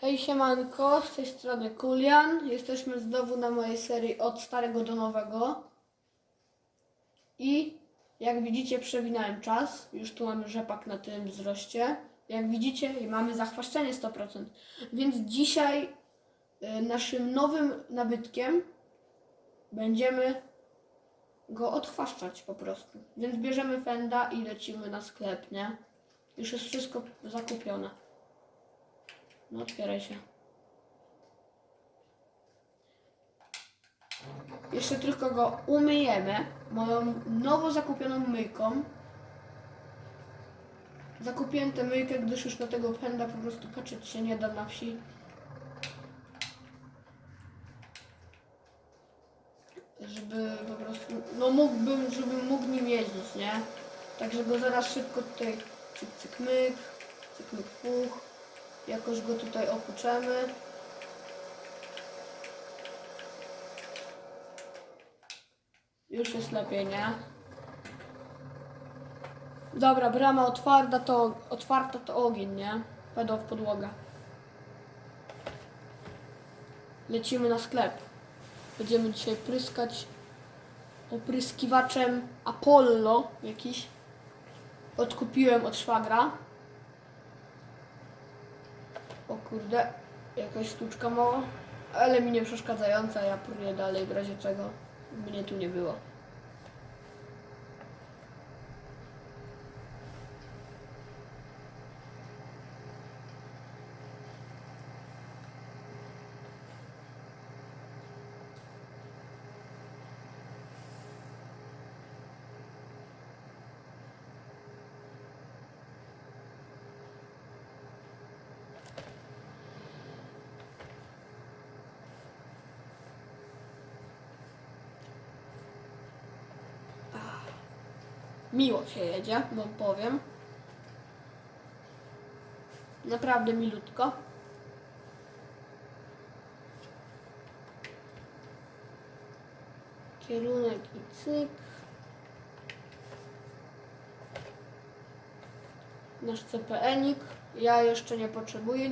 Hej siemanko, z tej strony Kulian. Jesteśmy znowu na mojej serii od starego do nowego. I jak widzicie przewinąłem czas. Już tu mamy rzepak na tym wzroście. Jak widzicie mamy zachwaszczenie 100%. Więc dzisiaj y, naszym nowym nabytkiem będziemy go odchwaszczać po prostu. Więc bierzemy fenda i lecimy na sklep, nie? Już jest wszystko zakupione. No otwieraj się. Jeszcze tylko go umyjemy moją nowo zakupioną myjką. Zakupiłem tę myjkę, gdyż już na tego pęda po prostu patrzeć się nie da na wsi. Żeby po prostu, no mógłbym, żebym mógł nim jeździć, nie? Także go zaraz szybko tutaj cyk, cyk, myk, cyk, myk, puch. Jakoś go tutaj opuczemy. Już jest lepiej, nie? Dobra, brama otwarta to, otwarta to ogień, nie? Pedał w podłogę. Lecimy na sklep. Będziemy dzisiaj pryskać opryskiwaczem Apollo jakiś. Odkupiłem od szwagra. O kurde, jakaś sztuczka mała, ale mi nie przeszkadzająca, ja próbuję dalej w razie czego mnie tu nie było. Miło się jedzie, bo powiem. Naprawdę milutko. Kierunek i cyk. Nasz CPN-ik. Ja jeszcze nie potrzebuję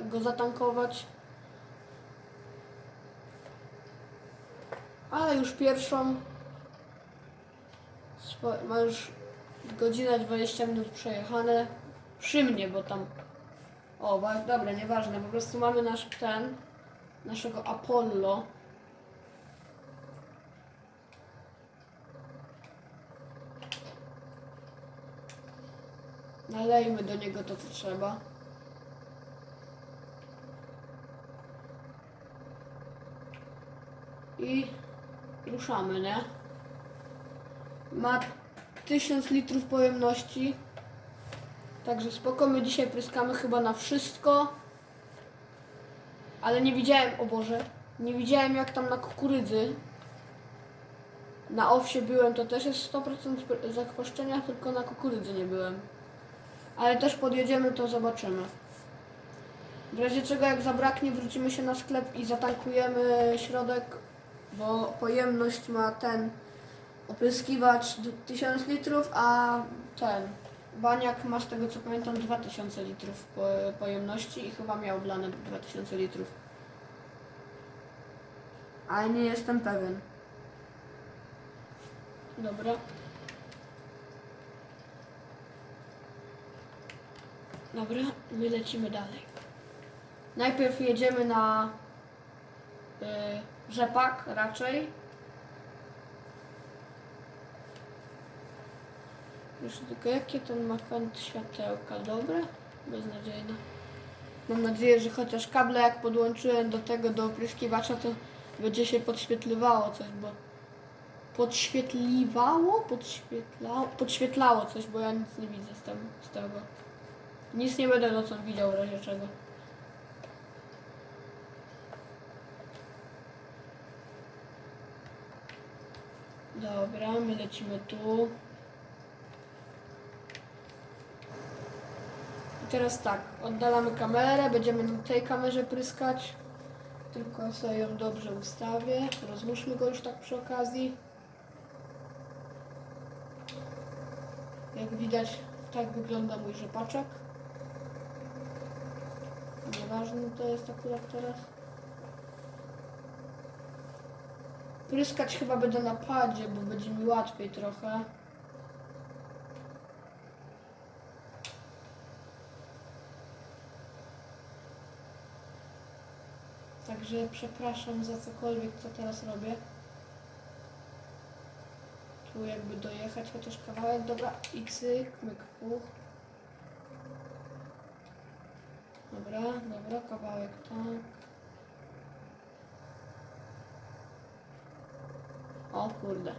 go zatankować. Ale już pierwszą Swo- ma już godzinę 20 minut przejechane przy mnie, bo tam. O, dobra, nieważne, po prostu mamy nasz ten, naszego Apollo. Nalejmy do niego to, co trzeba. I ruszamy, nie? Ma 1000 litrów pojemności. Także spoko, my dzisiaj pryskamy chyba na wszystko. Ale nie widziałem, o Boże, nie widziałem jak tam na kukurydzy. Na owsie byłem, to też jest 100% pr- zakwaszczenia, tylko na kukurydzy nie byłem. Ale też podjedziemy, to zobaczymy. W razie czego jak zabraknie, wrócimy się na sklep i zatankujemy środek, bo pojemność ma ten opryskiwacz d- 1000 litrów, a ten baniak ma z tego co pamiętam 2000 litrów po, pojemności i chyba miał wlane 2000 litrów. Ale nie jestem pewien. Dobra. Dobra, my lecimy dalej. Najpierw jedziemy na y, rzepak raczej. Jeszcze tylko jakie ten ma fent światełka, dobre? Beznadziejne. Mam nadzieję, że chociaż kable jak podłączyłem do tego, do opryskiwacza, to będzie się podświetliwało coś, bo... Podświetliwało? Podświetlało? Podświetlało coś, bo ja nic nie widzę z, tym, z tego. Nic nie będę nocą widział w razie czego. Dobra, my lecimy tu. Teraz tak, oddalamy kamerę, będziemy na tej kamerze pryskać. Tylko sobie ją dobrze ustawię. Rozłóżmy go już tak przy okazji. Jak widać, tak wygląda mój rzepaczek. Nieważne to jest akurat teraz. Pryskać chyba będę na padzie, bo będzie mi łatwiej trochę. Także przepraszam za cokolwiek, co teraz robię. Tu jakby dojechać chociaż kawałek, dobra, i cyk, myk, puch. Dobra, dobra, kawałek tak. O kurde.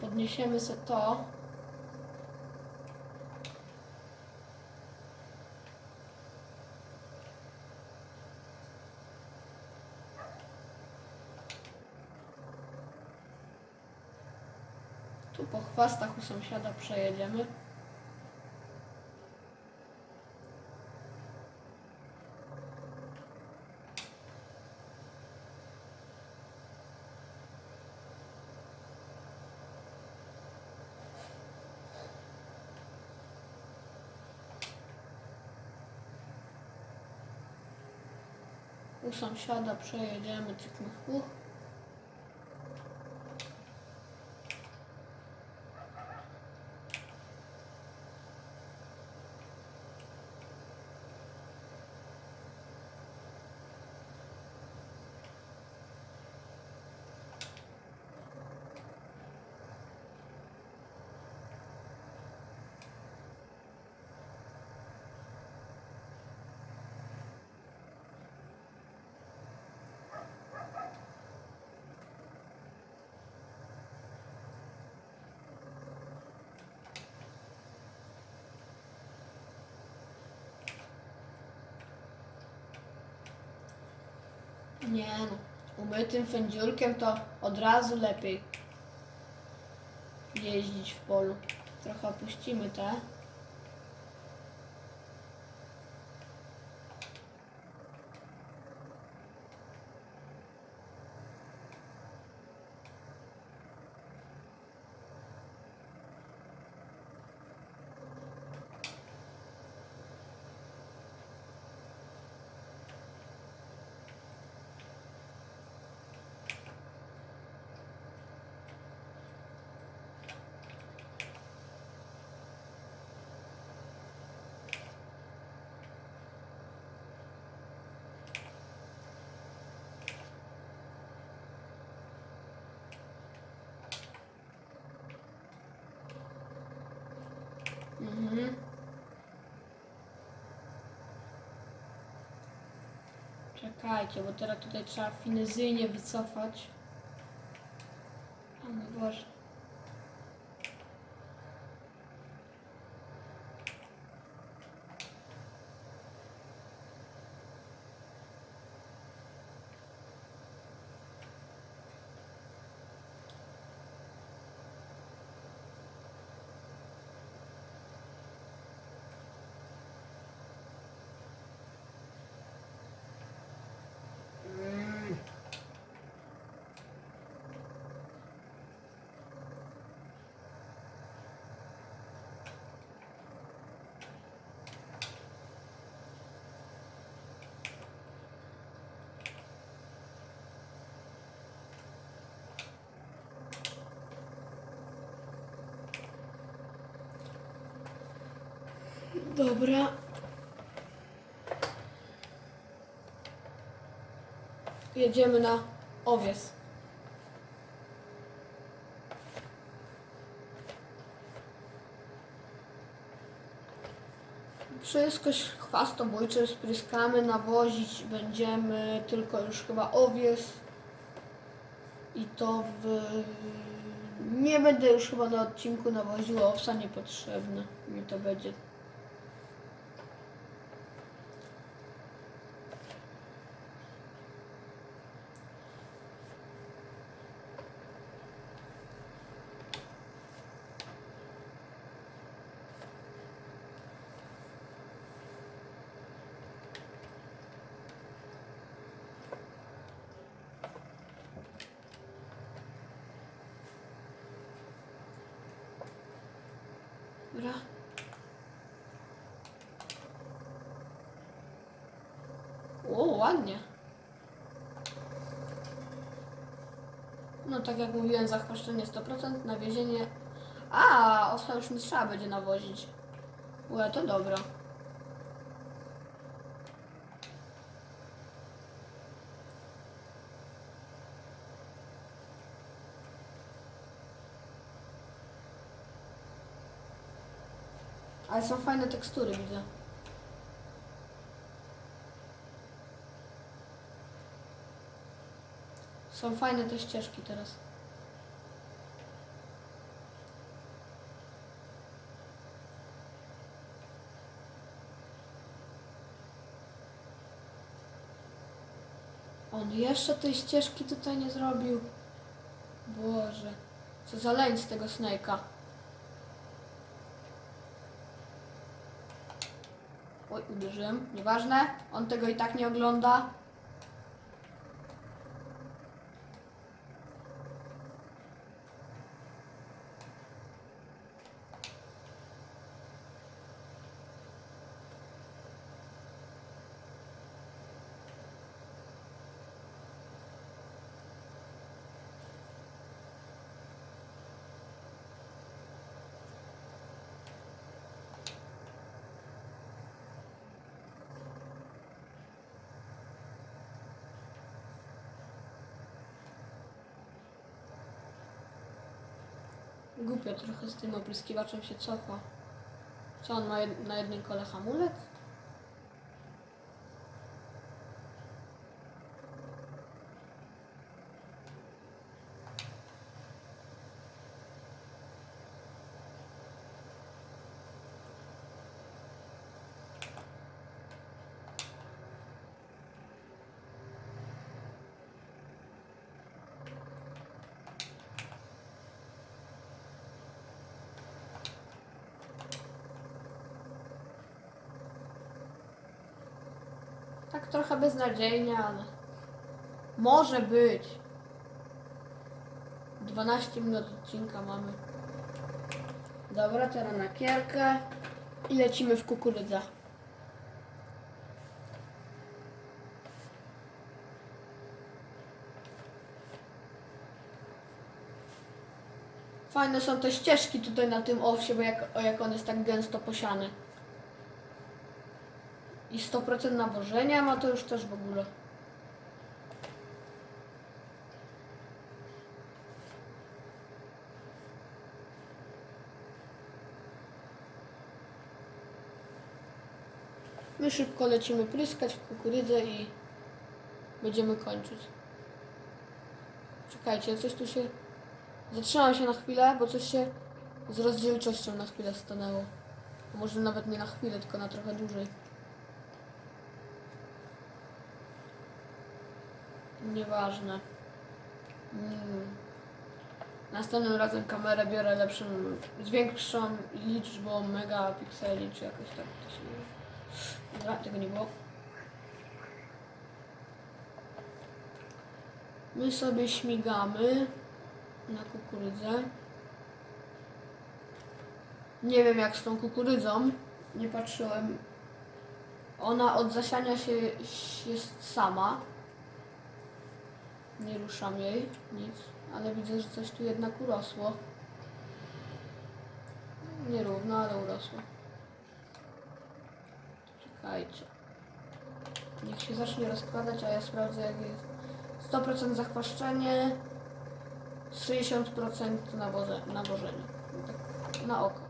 Podniesiemy se to. Tu po chwastach u sąsiada przejedziemy. U sąsiada przejedziemy cykl Nie no, umytym fędziurkiem to od razu lepiej jeździć w polu. Trochę opuścimy te. Czekajcie, bo teraz tutaj trzeba finezyjnie wycofać. O mój Boże. Mm. Dobra. Jedziemy na owies. Wszystko chwastobójcze spryskamy, nawozić będziemy tylko już chyba owies. I to w... Nie będę już chyba na odcinku nawoziła owsa niepotrzebne. Mi to będzie Dobra. O, ładnie. No tak jak mówiłem, zachwaszczenie 100%, nawiezienie... A, ostra już mistrza będzie nawozić. Ue, to dobra. Ale są fajne tekstury, widzę. Są fajne te ścieżki teraz. On jeszcze tej ścieżki tutaj nie zrobił. Boże, co za leń z tego Snake'a. Uderzyłem. Nieważne, on tego i tak nie ogląda. Głupio trochę z tym opryskiwaczem się cofa. Co on ma jed- na jednym kole hamulec? Tak trochę beznadziejnie, ale może być. 12 minut odcinka mamy. Dobra, teraz na kierkę i lecimy w kukurydzę. Fajne są te ścieżki tutaj na tym owsie, bo jak, jak on jest tak gęsto posiany. I 100% nawożenia ma to już też w ogóle. My szybko lecimy pryskać w kukurydzę i będziemy kończyć. Czekajcie, coś tu się... Zatrzymam się na chwilę, bo coś się z rozdzielczością na chwilę stanęło. Może nawet nie na chwilę, tylko na trochę dłużej. Nieważne. Mm. Następnym razem kamerę biorę lepszą, z większą liczbą megapikseli, czy jakoś tak to się. Dobra, tego nie było. My sobie śmigamy na kukurydzę. Nie wiem jak z tą kukurydzą, nie patrzyłem. Ona od zasiania się jest sama. Nie ruszam jej, nic, ale widzę, że coś tu jednak urosło. Nierówno, ale urosło. Czekajcie. Niech się zacznie rozkładać, a ja sprawdzę jak jest. 100% zachwaszczenie, 60% nawoze, nawożenie. Tak na oko.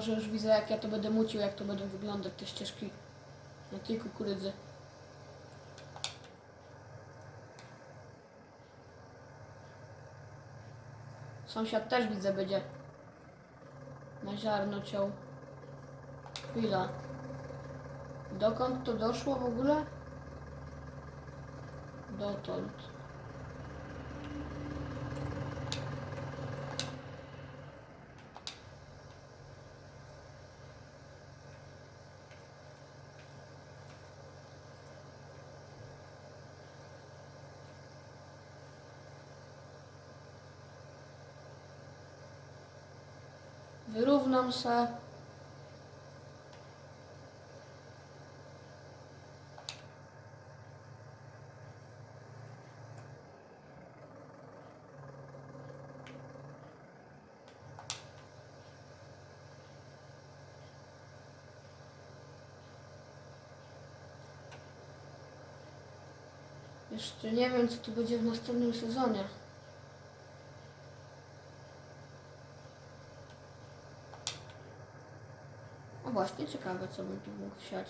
O Boże, już widzę jak ja to będę mucił, jak to będą wyglądać te ścieżki na tej kukurydzy. Sąsiad też widzę będzie na ziarno ciął. Chwila. Dokąd to doszło w ogóle? Dotąd. Wyrównam se. Jeszcze nie wiem, co tu będzie w następnym sezonie. O właśnie, ciekawe, co bym tu mógł wsiać.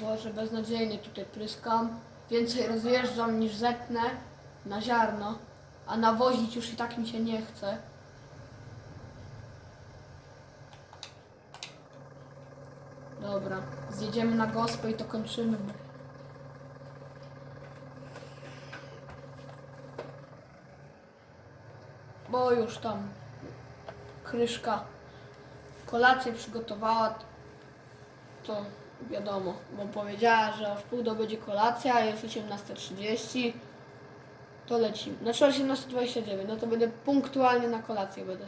Boże, beznadziejnie tutaj pryskam. Więcej rozjeżdżam niż zetnę na ziarno, a nawozić już i tak mi się nie chce. Dobra, zjedziemy na gospę i to kończymy. Bo już tam kryszka kolację przygotowała, to wiadomo, bo powiedziała, że o wpół do będzie kolacja, jest 18.30, to lecimy. Znaczy 18.29, no to będę punktualnie na kolację będę.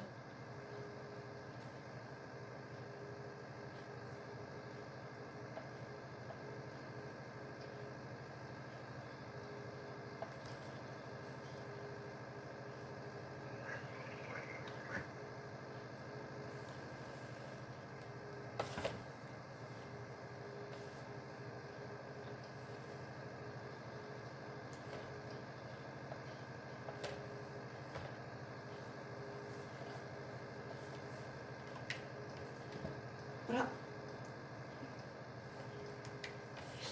Dobra.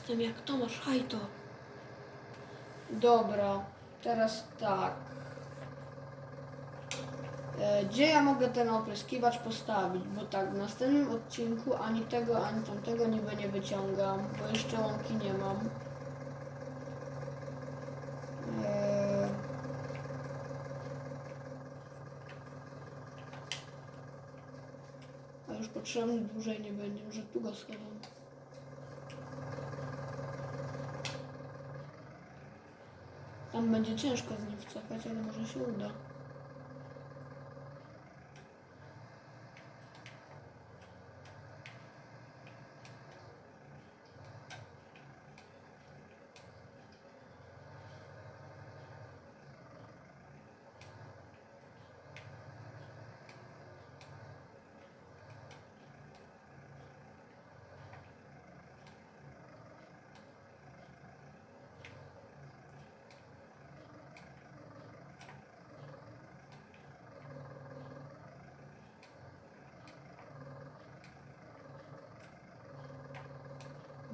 Jestem jak Tomasz Hajto. Dobra, teraz tak. E, Gdzie ja mogę ten opryskiwacz postawić? Bo tak, w następnym odcinku ani tego, ani tamtego niby nie wyciągam, bo jeszcze łąki nie mam. E, A już potrzebny dłużej nie będzie, może tu go schowam. Tam będzie ciężko z nim wcofać, ale może się uda.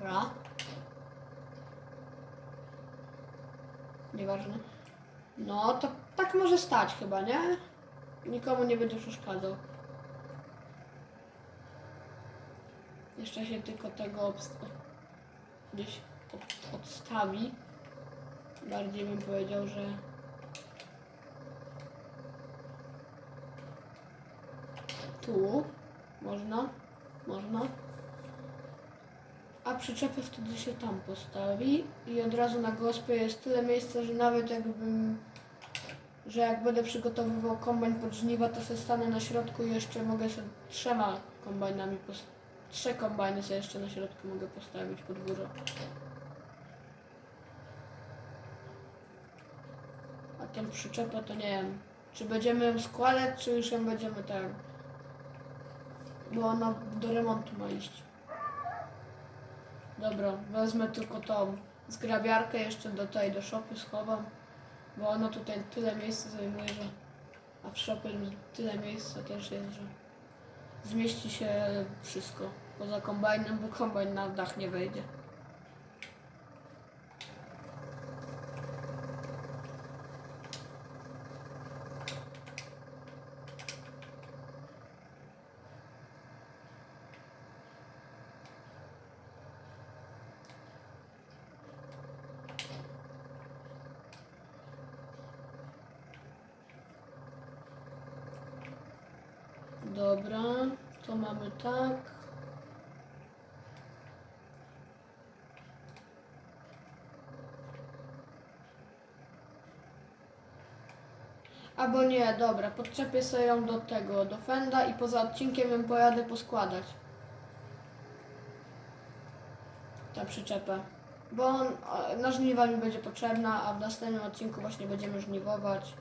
Dobra. Nieważne. No, to tak może stać chyba, nie? Nikomu nie będzie przeszkadzał. Jeszcze się tylko tego gdzieś od- odstawi. Bardziej bym powiedział, że tu. Można. Można. A przyczepę wtedy się tam postawi i od razu na gospie jest tyle miejsca, że nawet jakbym, że jak będę przygotowywał kombajn pod żniwa, to sobie stanę na środku i jeszcze mogę sobie trzema kombajnami, trzy kombajny sobie jeszcze na środku mogę postawić pod górę. A tą przyczepę to nie wiem, czy będziemy ją składać, czy już ją będziemy tak, bo ona do remontu ma iść. Dobra, wezmę tylko tą zgrabiarkę jeszcze do tej, do szopy schowam, bo ona tutaj tyle miejsca zajmuje, że a w szopie tyle miejsca też jest, że zmieści się wszystko poza kombajnem, bo kombajn na dach nie wejdzie. Dobra, to mamy tak. Albo nie, dobra, podczepię sobie ją do tego, do fenda i poza odcinkiem ją pojadę poskładać. Ta przyczepę. Bo on, na żniwa mi będzie potrzebna, a w następnym odcinku właśnie będziemy żniwować.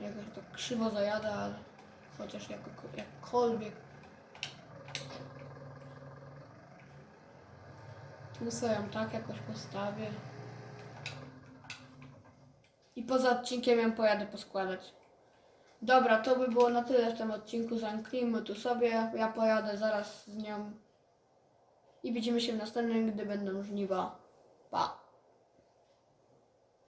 Jakoś tak krzywo zajada, ale chociaż jako, jakkolwiek. Tu sobie ją tak jakoś postawię. I poza odcinkiem ją pojadę poskładać. Dobra, to by było na tyle w tym odcinku. Zamknijmy tu sobie. Ja pojadę zaraz z nią. I widzimy się w następnym, gdy będą żniwa. Pa!